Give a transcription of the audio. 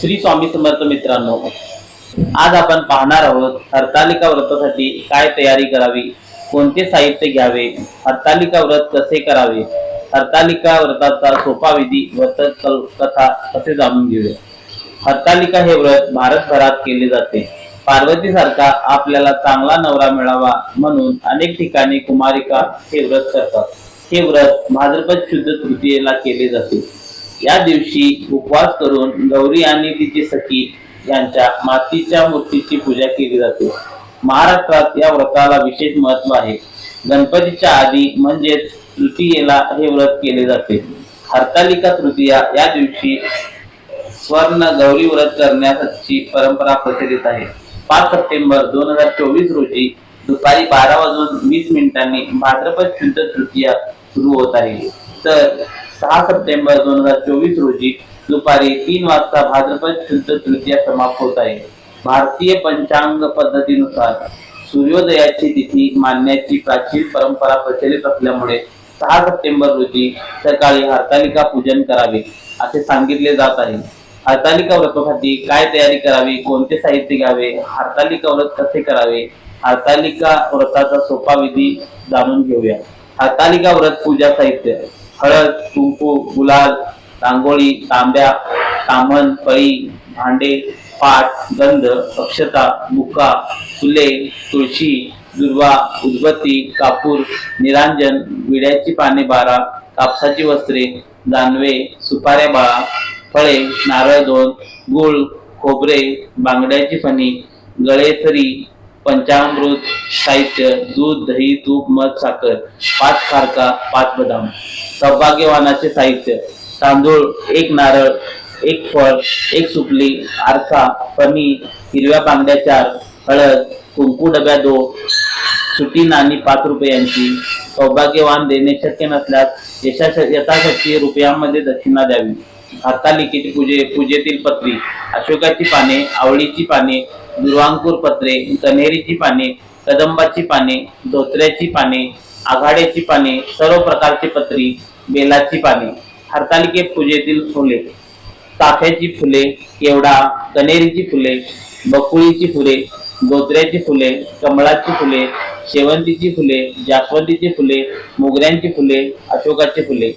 श्री स्वामी समर्थ मित्रांनो आज आपण पाहणार आहोत हरतालिका व्रतासाठी काय तयारी करावी कोणते साहित्य घ्यावे हरतालिका व्रत कसे करावे हरतालिका व्रताचा सोपा विधी व्रत कथा कसे जाणून घेऊया. हरतालिका हे व्रत भारतभरात केले जाते. पार्वती सारखा आपल्याला चांगला नवरा मिळावा म्हणून अनेक ठिकाणी कुमारिका हे व्रत करतात. हे व्रत भाद्रपद शुद्ध तृतीयेला केले जाते. या दिवशी उपवास करून गौरी आणि तिची सखी यांच्या मातीच्या मूर्तीची पूजा केली जाते. महाराष्ट्रात या व्रताला विशेष महत्त्व आहे. गणपतीच्या आधी म्हणजेच तृतीयेला हे व्रत केले जाते. हरतालिका तृतीया या दिवशी स्वर्ण गौरी व्रत करण्याची परंपरा प्रचलित आहे. पाच सप्टेंबर दोन हजार चोवीस रोजी दुपारी बारा वाजून वीस मिनिटांनी भाद्रपद शुद्ध तृतीया सुरू होत आहे. तर सहा सप्टेंबर दोन हजार चोवीस रोजी दुपारी तीन वाजता भाद्रपद शुद्ध तृतीया समाप्त होत आहे. भारतीय पंचांग पद्धतीनुसार सूर्योदयाची तिथी मानण्याची प्राचीन परंपरा प्रचलित असल्यामुळे सहा सप्टेंबर रोजी सकाळी हरतालिका पूजन करावे असे सांगितले जात आहे. हरतालिका व्रतासाठी काय तयारी करावी कोणते साहित्य घ्यावे हरतालिका व्रत कसे करावे हरतालिका व्रताचा सोपा विधी जाणून घेऊया. हरतालिका व्रत पूजा साहित्य. हळद कुंकू गुलाल रांगोळी तांब्या तामण पळी भांडे पाट गंध अक्षता बुका फुले तुळशी दुर्वा उदबत्ती कापूर निरांजन विड्याची पाने बारा कापसाची वस्त्रे दानवे सुपाऱ्या बाळा फळे नारळ दोन गुळ खोबरे बांगड्याची फणी गळेसरी पंचामृत साहित्य दूध दही तूप मध साखर पाच खारका पाच बदाम सौभाग्यवानाचे साहित्य तांदूळ एक नारळ एक फळ एक सुपली आरसा पनी हिरव्या बांगड्या चार हळद कुंकू डब्या दो सुटी नाणी पाच रुपयांची सौभाग्यवान देणे शक्य नसल्यास यशा यथाशक्ती रुपयांमध्ये दक्षिणा द्यावी. हातालिकेची पूजे पूजेतील पत्री अशोकाची पाने आवळीची पाने दुर्वांकूर पत्रे कन्हेरीची पाने कदंबाची पाने धोत्र्याची पाने आघाड्याची पाने सर्व प्रकारची पत्री बेलाची पाने हरतालिके पूजेतील फुले चाफ्याची फुले केवडा कनेरीची फुले बकुळीची फुले गोत्र्याची फुले कमळाची फुले शेवंतीची फुले जास्वंदीची फुले मोगऱ्यांची फुले अशोकाची फुले.